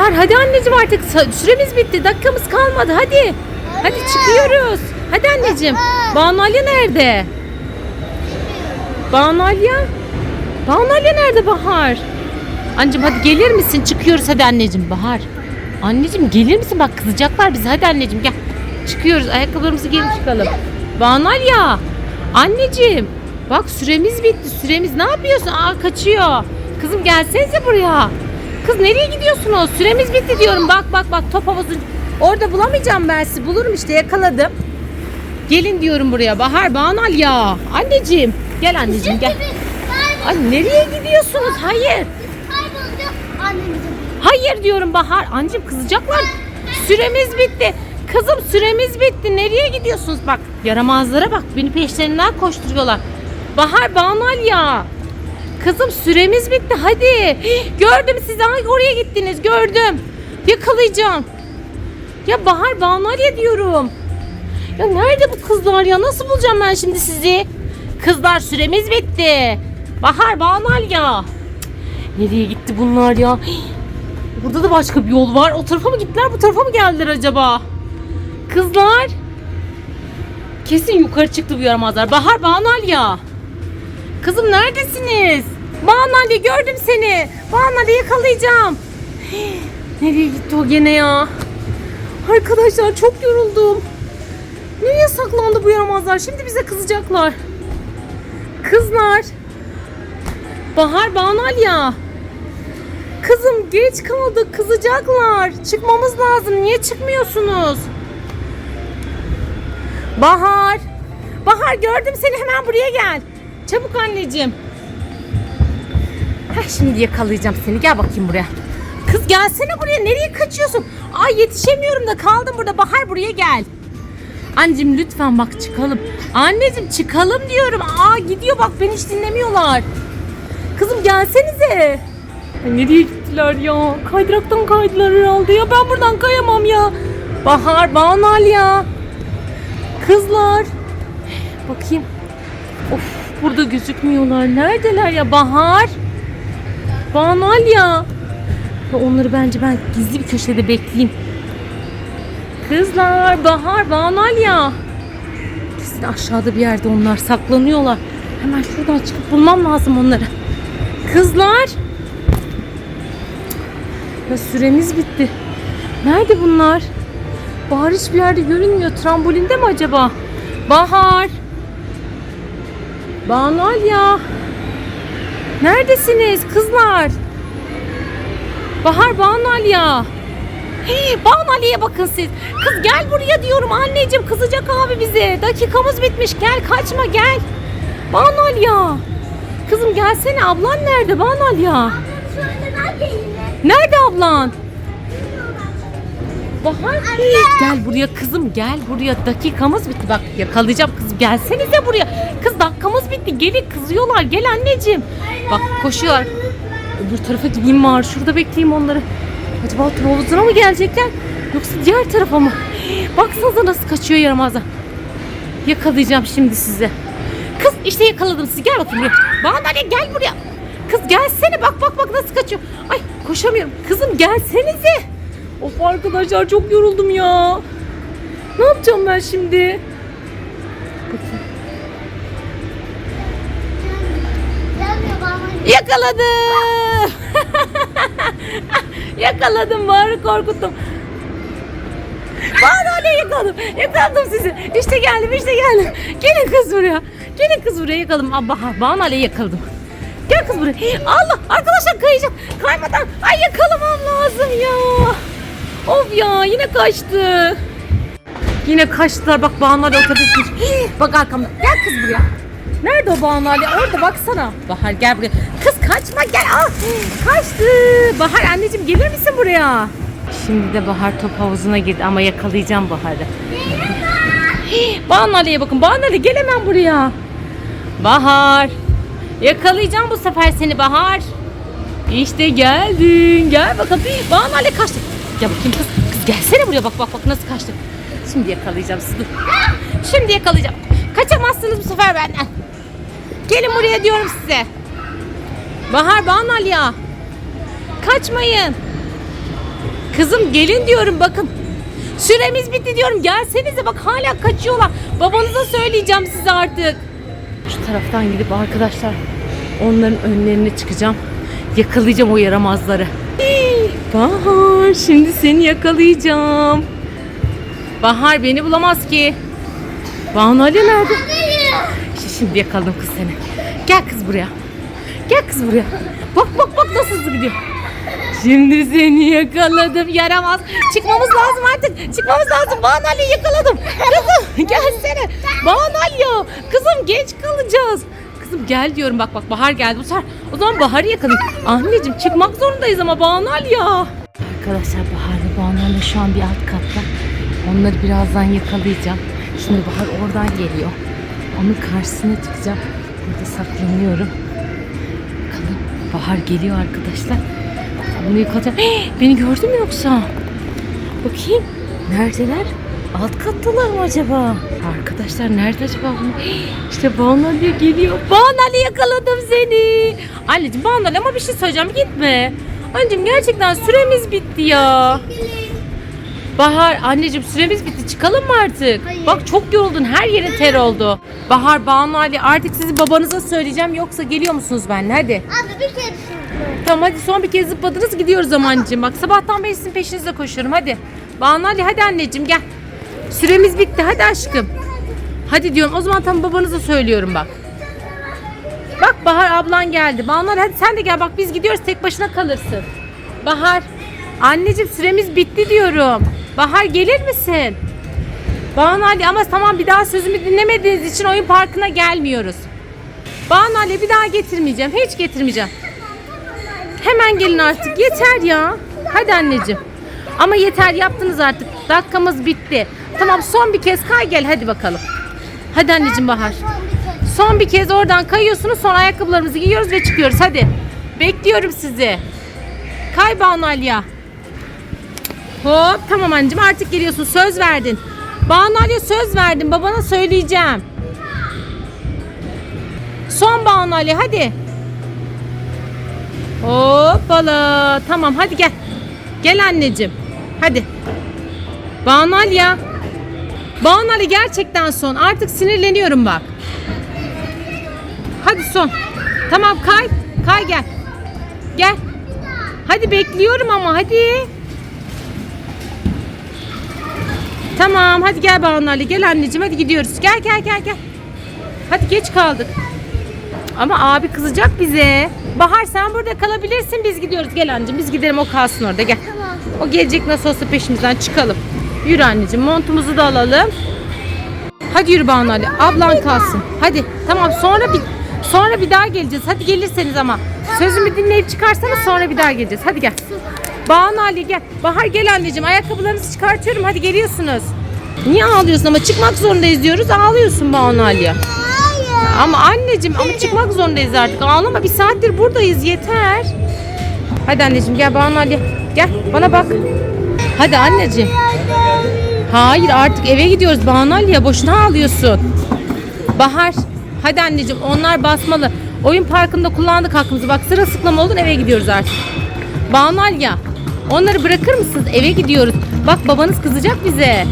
Bahar hadi anneciğim artık süremiz bitti. Dakikamız kalmadı hadi. Hadi çıkıyoruz. Hadi anneciğim. Banu Alya nerede? Banu Alya? Banu Alya nerede Bahar? Anneciğim hadi gelir misin? Çıkıyoruz hadi anneciğim. Bahar. Anneciğim gelir misin? Bak kızacaklar bize. Hadi anneciğim gel. Çıkıyoruz. Ayakkabılarımızı giyip çıkalım. Banu Alya. Anneciğim. Bak süremiz bitti. Süremiz ne yapıyorsun? Aa kaçıyor. Kızım gelsenize buraya. Kız nereye gidiyorsunuz? Süremiz bitti diyorum. Bak bak bak top havuzu. Orada bulamayacağım ben sizi. Bulurum işte yakaladım. Gelin diyorum buraya. Bahar Banu Alya. Anneciğim. Gel anneciğim gel. Ay nereye gidiyorsunuz? Hayır. Annemize. Hayır diyorum Bahar. Anneciğim kızacaklar. Süremiz bitti. Kızım süremiz bitti. Nereye gidiyorsunuz? Bak yaramazlara bak. Beni peşlerinden koşturuyorlar. Bahar Banal ya. Kızım süremiz bitti. Hadi. Gördüm sizi. Ay, oraya gittiniz. Gördüm. Yakalayacağım. Ya Bahar Banal ya diyorum. Ya nerede bu kızlar ya? Nasıl bulacağım ben şimdi sizi? Kızlar süremiz bitti. Bahar Banal ya. Nereye gitti bunlar ya? Burada da başka bir yol var. O tarafa mı gittiler, bu tarafa mı geldiler acaba? Kızlar. Kesin yukarı çıktı bu yaramazlar. Bahar, Banal ya. Kızım neredesiniz? Banal ya gördüm seni. Banal yakalayacağım. Hii, Nereye gitti o gene ya? Arkadaşlar çok yoruldum. Nereye saklandı bu yaramazlar? Şimdi bize kızacaklar. Kızlar. Bahar, Banal ya. Kızım geç kaldık kızacaklar. Çıkmamız lazım. Niye çıkmıyorsunuz? Bahar. Bahar gördüm seni hemen buraya gel. Çabuk anneciğim. Heh, şimdi yakalayacağım seni. Gel bakayım buraya. Kız gelsene buraya. Nereye kaçıyorsun? Ay yetişemiyorum da kaldım burada. Bahar buraya gel. Anneciğim lütfen bak çıkalım. Anneciğim çıkalım diyorum. Aa gidiyor bak beni hiç dinlemiyorlar. Kızım gelsenize. Ay, nereye gittiler ya? Kaydıraktan kaydılar herhalde ya. Ben buradan kayamam ya. Bahar, Banal ya. Kızlar. Bakayım. Of burada gözükmüyorlar. Neredeler ya Bahar? Banal ya. Onları bence ben gizli bir köşede bekleyeyim. Kızlar, Bahar, Banal ya. Kesin aşağıda bir yerde onlar saklanıyorlar. Hemen şuradan çıkıp bulmam lazım onları. Kızlar. Ya süremiz bitti. Nerede bunlar? Bahar hiçbir yerde görünmüyor. Trambolinde mi acaba? Bahar. Banal ya. Neredesiniz kızlar? Bahar Banal ya. Hey, Banali'ye bakın siz. Kız gel buraya diyorum anneciğim. Kızacak abi bize. Dakikamız bitmiş. Gel kaçma gel. Banal ya. Kızım gelsene ablan nerede Banal ya? Ablam şu anda nerede yine? Nerede ablan? Bahar gel buraya kızım gel buraya. Dakikamız bitti. Bak yakalayacağım kızım. Gelsenize buraya. Kız dakikamız bitti. Gelin kızıyorlar. Gel anneciğim. Bak koşuyorlar. Öbür tarafa gideyim var şurada bekleyeyim onları. Acaba top havuzuna mı gelecekler? Yoksa diğer tarafa mı? Baksanıza nasıl kaçıyor yaramazlar. Yakalayacağım şimdi sizi. Kız işte yakaladım sizi. Gel bakayım buraya. Bana ne gel buraya. Kız gelsene. Bak bak bak nasıl kaçıyor. Ay koşamıyorum. Kızım gelsenize Of arkadaşlar çok yoruldum ya. Ne yapacağım ben şimdi? Bakayım. Bana. Yakaladım. yakaladım Bahar'ı korkuttum. Bahar hala yakaladım. Yakaladım sizi. İşte geldim işte geldim. Gelin kız buraya. Gelin kız buraya yakaladım. Bahar, Bahar hala yakaladım. Gel kız buraya. Allah arkadaşlar kayacağım. Kaymadan. Ay yakalamam lazım ya. Of ya yine kaçtı. Yine kaçtılar. Bak Banu Ali otobüs Bak arkamda. Gel kız buraya. Nerede o Banu Ali? Orada baksana. Bahar gel buraya. Kız kaçma gel. Ah, kaçtı. Bahar anneciğim gelir misin buraya? Şimdi de Bahar top havuzuna girdi ama yakalayacağım Bahar'ı. Banu Ali'ye bakın. Banu Ali gel hemen buraya. Bahar. Yakalayacağım bu sefer seni Bahar. İşte geldin. Gel bakalım. Banu Ali kaçtı. Gel bakayım kız. Kız gelsene buraya bak bak bak nasıl kaçtı. Şimdi yakalayacağım sizi. Şimdi yakalayacağım. Kaçamazsınız bu sefer benden. Gelin buraya diyorum size. Bahar Banal ya. Kaçmayın. Kızım gelin diyorum bakın. Süremiz bitti diyorum. Gelsenize bak hala kaçıyorlar. Babanıza söyleyeceğim size artık. Şu taraftan gidip arkadaşlar onların önlerine çıkacağım. Yakalayacağım o yaramazları. Hii, Bahar şimdi seni yakalayacağım. Bahar beni bulamaz ki. Banu Ali nerede? İşte şimdi yakaladım kız seni. Gel kız buraya. Gel kız buraya. Bak bak bak nasıl hızlı gidiyor. Şimdi seni yakaladım yaramaz. Çıkmamız lazım artık. Çıkmamız lazım. Banu Ali yakaladım. Kızım gelsene. Banu Ali ya. Kızım geç kalacağız. Gel diyorum bak bak Bahar geldi bu sefer. O zaman Bahar'ı yakalayayım. Anneciğim çıkmak zorundayız ama Banu Ali ya. Arkadaşlar Bahar ve Banu Ali şu an bir alt katta. Onları birazdan yakalayacağım. Şimdi Bahar oradan geliyor. Onun karşısına çıkacağım. Burada saklanıyorum. Bakalım Bahar geliyor arkadaşlar. Bunu yıkatacağım. Hey, beni gördü mü yoksa? Bakayım. Neredeler? Alt kattalar mı acaba? Arkadaşlar nerede acaba İşte Banu Ali geliyor. Banu Ali yakaladım seni. Anneciğim Banu Ali ama bir şey söyleyeceğim gitme. Anneciğim gerçekten süremiz bitti ya. Bahar anneciğim süremiz bitti çıkalım mı artık? Hayır. Bak çok yoruldun her yerin ter oldu. Bahar Banu Ali artık sizi babanıza söyleyeceğim yoksa geliyor musunuz benimle hadi. Abi bir kere sürdüm. Tamam hadi son bir kez zıpladınız gidiyoruz ama anneciğim. Bak sabahtan beri sizin peşinizde koşuyorum hadi. Banu Ali hadi anneciğim gel. Süremiz bitti hadi aşkım. Hadi diyorum o zaman tam babanıza söylüyorum bak. Bak Bahar ablan geldi. Banu Ali hadi sen de gel bak biz gidiyoruz tek başına kalırsın. Bahar anneciğim süremiz bitti diyorum. Bahar gelir misin? Banu Ali ama tamam bir daha sözümü dinlemediğiniz için oyun parkına gelmiyoruz. Banu Ali bir daha getirmeyeceğim. Hiç getirmeyeceğim. Hemen gelin artık. Yeter ya. Hadi anneciğim. Ama yeter yaptınız artık. Dakikamız bitti. Tamam son bir kez kay gel hadi bakalım. Hadi anneciğim Bahar. Son bir kez oradan kayıyorsunuz sonra ayakkabılarımızı giyiyoruz ve çıkıyoruz hadi. Bekliyorum sizi. Kay Banu Aliya. Hop tamam anneciğim artık geliyorsun söz verdin. Banu Ali'ye söz verdin babana söyleyeceğim. Son Banu Ali hadi. Hoppala. Tamam hadi gel. Gel anneciğim. Hadi. Banu Ali ya. Banu Ali gerçekten son. Artık sinirleniyorum bak. Hadi son. Tamam kay. Kay gel. Gel. Hadi bekliyorum ama hadi. Tamam hadi gel Banu Ali. Gel anneciğim hadi gidiyoruz. Gel gel gel gel. Hadi geç kaldık. Ama abi kızacak bize. Bahar sen burada kalabilirsin biz gidiyoruz. Gel anneciğim biz gidelim o kalsın orada gel. O gelecek nasıl olsa peşimizden çıkalım. Yürü anneciğim montumuzu da alalım. Hadi yürü Banu Ali. Ablan kalsın. Hadi tamam sonra bir sonra bir daha geleceğiz. Hadi gelirseniz ama. Sözümü dinleyip çıkarsanız sonra bir daha geleceğiz. Hadi gel. Banu Ali gel. Bahar gel anneciğim. Ayakkabılarınızı çıkartıyorum. Hadi geliyorsunuz. Niye ağlıyorsun ama çıkmak zorundayız diyoruz. Ağlıyorsun Banu Ali'ye. Ama anneciğim ama çıkmak zorundayız artık. Ağlama bir saattir buradayız yeter. Hadi anneciğim gel Banu Ali. Gel bana bak. Hadi anneciğim. Hayır artık eve gidiyoruz Banu Ali ya boşuna ağlıyorsun. Bahar. Hadi anneciğim onlar basmalı. Oyun parkında kullandık hakkımızı. Bak sırılsıklam oldun eve gidiyoruz artık. Banu Ali ya. Onları bırakır mısınız? Eve gidiyoruz. Bak babanız kızacak bize.